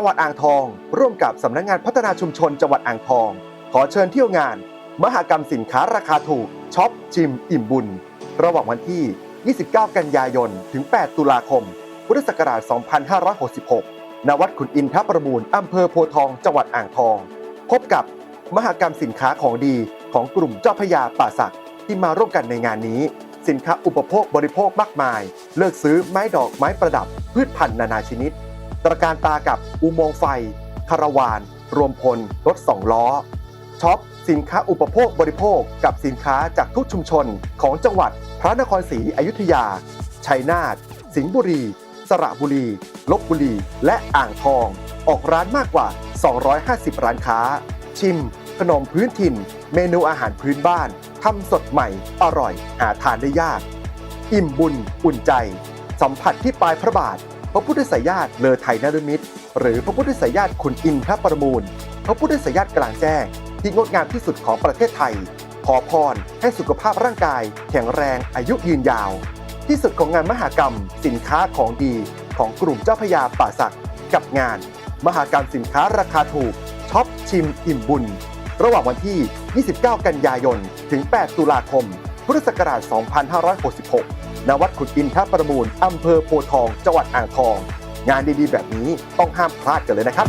จังหวัดอ่างทอง ร่วมกับสำนักงานพัฒนาชุมชนจังหวัดอ่างทอง ขอเชิญเที่ยวงาน มหกรรมสินค้าราคาถูกช็อปชิม อิ่มบุญ ระหว่างวันที่ 29 กันยายน ถึง 8 ตุลาคม พุทธศักราช 2566 ณ วัดขุนอินทรประมูลอำเภอโพทอง จังหวัดอ่างทอง พบกับมหกรรมสินค้าของดีของกลุ่มเจ้าพยาป่าสักที่มาร่วมกันในงานนี้ สินค้าอุปโภคบริโภคมากมาย เลือกซื้อไม้ดอกไม้ประดับพืชพันธุ์นานาชนิด ตระการตากับอุโมงค์ไฟ คาราวาน รวมพล รถสองล้อ ช็อป สินค้าอุปโภคบริโภค กับสินค้าจากทุกชุมชนของจังหวัดพระนครศรีอยุธยา ชัยนาท สิงห์บุรี สระบุรี ลบบุรี และอ่างทอง ออกร้านมากกว่า 250 ร้านค้า ชิม ขนมพื้นถิ่น เมนูอาหารพื้นบ้าน ทำสดใหม่ อร่อย หาทานได้ยาก อิ่มบุญ อุ่นใจ สัมผัสที่ปลายพระบาท ระพุทธสายญาติเลอไทยนรมิตร หรือพระพุทธสายญาติขุนอินทรประมูล พระพุทธสายญาติกลางแจ้ง ที่งดงามที่สุดของประเทศไทย ขอพรให้สุขภาพร่างกาย แข็งแรงอายุยืนยาว ที่สุดของงานมหากรรม สินค้าของดีของกลุ่มเจ้าพยาป่าสักกับงาน มหากรรมสินค้าราคาถูกช็อปชิมอิ่มบุญ ระหว่างวันที่ 29 กันยายน ถึง 8 ตุลาคม พุทธศักราช 2566 ณวัดขุนอินทประมูลอำเภอโพทอง จังหวัดอ่างทอง งานดีๆ แบบนี้ต้องห้ามพลาดกันเลยนะครับ